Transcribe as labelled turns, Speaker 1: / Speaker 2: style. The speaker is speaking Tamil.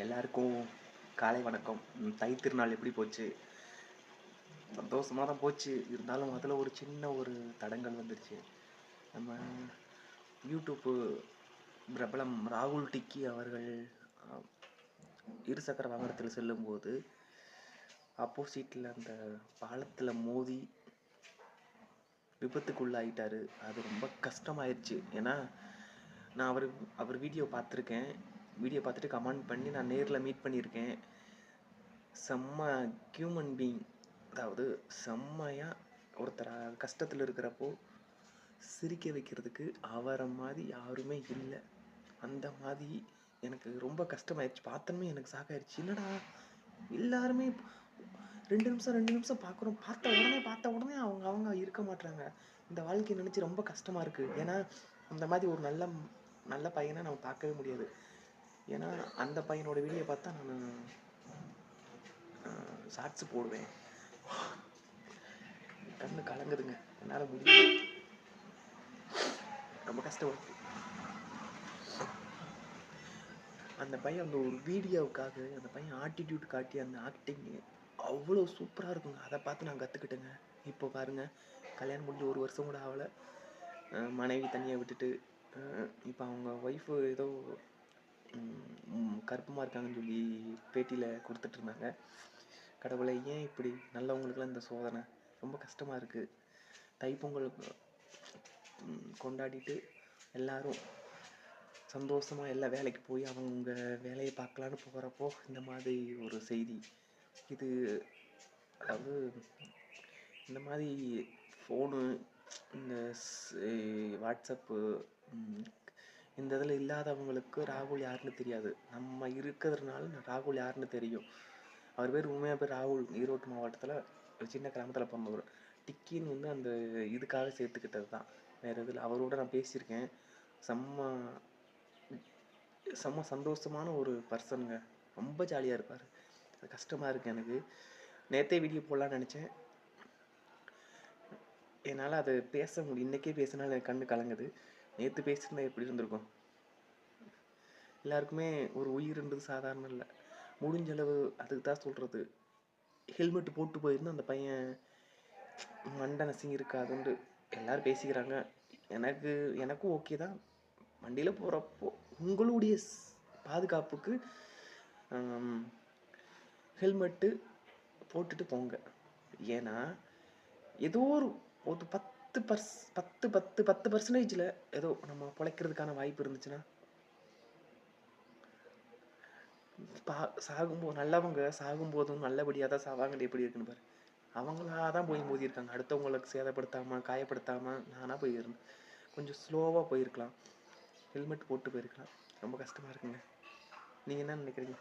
Speaker 1: எல்லாருக்கும் காலை வணக்கம். தை திருநாள் எப்படி போச்சு? சந்தோஷமாக தான் போச்சு. இருந்தாலும் அதில் ஒரு சின்ன ஒரு தடங்கள் வந்துருச்சு. நம்ம யூடியூப்பு பிரபலம் ராகுல் டிக்கி அவர்கள் இருசக்கர வாகனத்தில் செல்லும்போது ஆப்போசிட்டில் அந்த பாலத்தில் மோதி விபத்துக்குள்ளாயிட்டாரு. அது ரொம்ப கஷ்டமாயிருச்சு. ஏன்னா நான் அவர் அவர் வீடியோ பார்த்துருக்கேன். வீடியோ பார்த்துட்டு கமெண்ட் பண்ணி நான் நேரில் மீட் பண்ணியிருக்கேன். செம்ம ஹியூமன் பீயிங் அதாவது செம்மையாக ஒருத்தர் கஷ்டத்தில் இருக்கிறப்போ சிரிக்க வைக்கிறதுக்கு அவரை மாதிரி யாருமே இல்லை. அந்த மாதிரி எனக்கு ரொம்ப கஷ்டமாயிருச்சு. பார்த்தோமே எனக்கு சாக்காயிருச்சு. என்னடா? எல்லாருமே ரெண்டு நிமிஷம் ரெண்டு நிமிஷம் பார்க்குறோம் பார்த்த உடனே பார்த்த உடனே அவங்க அவங்க இருக்க மாட்றாங்க. இந்த வாழ்க்கையை நினச்சி ரொம்ப கஷ்டமாக இருக்குது ஏன்னா அந்த மாதிரி ஒரு நல்ல நல்ல பையனை நம்ம பார்க்கவே முடியாது. ஏன்னா அந்த பையனோட வீடியோ பார்த்தா நான் ஷார்ட்ஸ் போடுவேன். கண்ணு கலங்குதுங்க. என்னால் முடியும் ரொம்ப கஷ்டப்படுது அந்த பையன் அந்த ஒரு வீடியோவுக்காக அந்த பையன் ஆட்டிடியூட் காட்டி அந்த ஆக்டிங் அவ்வளோ சூப்பராக இருக்குங்க. அதை பார்த்து நான் கற்றுக்கிட்டேங்க இப்போ பாருங்க கல்யாணம் முடிஞ்சு ஒரு வருஷம் கூட ஆகலை. மனைவி தனியாக விட்டுட்டு இப்போ அவங்க ஒய்ஃபு ஏதோ கருப்பமாக இருக்காங்கன்னு சொல்லி பேட்டியில் கொடுத்துட்டு இருந்தாங்க. கடவுளை ஏன் இப்படி நல்லவங்களுக்குலாம் இந்த சோதனை? ரொம்ப கஷ்டமாக இருக்குது தைப்பொங்கல் கொண்டாடிட்டு எல்லாரும் சந்தோஷமாக எல்லா வேலைக்கு போய் அவங்க வேலையை பார்க்கலான்னு போகிறப்போ இந்த மாதிரி ஒரு செய்தி. இது அதாவது இந்த மாதிரி ஃபோனு இந்த வாட்ஸ்அப்பு இந்த இதில் இல்லாதவங்களுக்கு ராகுல் யாருன்னு தெரியாது. நம்ம இருக்கிறதுனால ராகுல் யாருன்னு தெரியும். அவர் பேர் உண்மையாக பேர் ராகுல் ஈரோடு மாவட்டத்தில் ஒரு சின்ன கிராமத்தில் பிறந்தவர். டிக்கின்னு வந்து அந்த இதுக்காக சேர்த்துக்கிட்டது தான். வேறு இதில் அவரோட நான் பேசியிருக்கேன். செம்ம செம்ம சந்தோஷமான ஒரு பர்சனுங்க. ரொம்ப ஜாலியாக இருப்பார். அது கஷ்டமாக இருக்குது எனக்கு. நேற்றே வீடியோ போடலான்னு நினச்சேன். என்னால் அதை பேச முடியும் இன்றைக்கே பேசினாலும் எனக்கு கண்ணு கலங்குது. நேற்று பேசியிருந்தா எப்படி இருந்திருக்கும்? எல்லாருக்குமே ஒரு உயிர்ன்றது சாதாரணம் இல்லை. முடிஞ்ச அளவு அதுக்கு தான் சொல்கிறது ஹெல்மெட் போட்டு போயிருந்தா அந்த பையன் மண்டை நசுங்கி இருக்காதுன்ட்டு எல்லாரும் பேசிக்கிறாங்க. எனக்கு எனக்கும் ஓகே தான். வண்டியில் போகிறப்போ உங்களுடைய பாதுகாப்புக்கு ஹெல்மெட்டு போட்டுட்டு போங்க. ஏன்னா ஏதோ ஒரு ஒரு பத்து பத்து பர்ஸ் பத்து பத்து பத்து பர்சன்டேஜில் ஏதோ நம்ம பிழைக்கிறதுக்கான வாய்ப்பு இருந்துச்சுன்னா? பா சாகும்போது நல்லவங்க சாகும்போதும் நல்லபடியாக தான் சாவாங்கன்னு எப்படி இருக்குன்னு பாரு. அவங்களா தான் போய் மோதியிருக்காங்க. அடுத்தவங்களுக்கு சேதப்படுத்தாமல் காயப்படுத்தாமல் நானாக போயிருந்தேன். கொஞ்சம் ஸ்லோவாக போயிருக்கலாம். ஹெல்மெட் போட்டு போயிருக்கலாம். ரொம்ப கஷ்டமாக இருக்குங்க. நீங்கள் என்ன நினைக்கிறீங்க?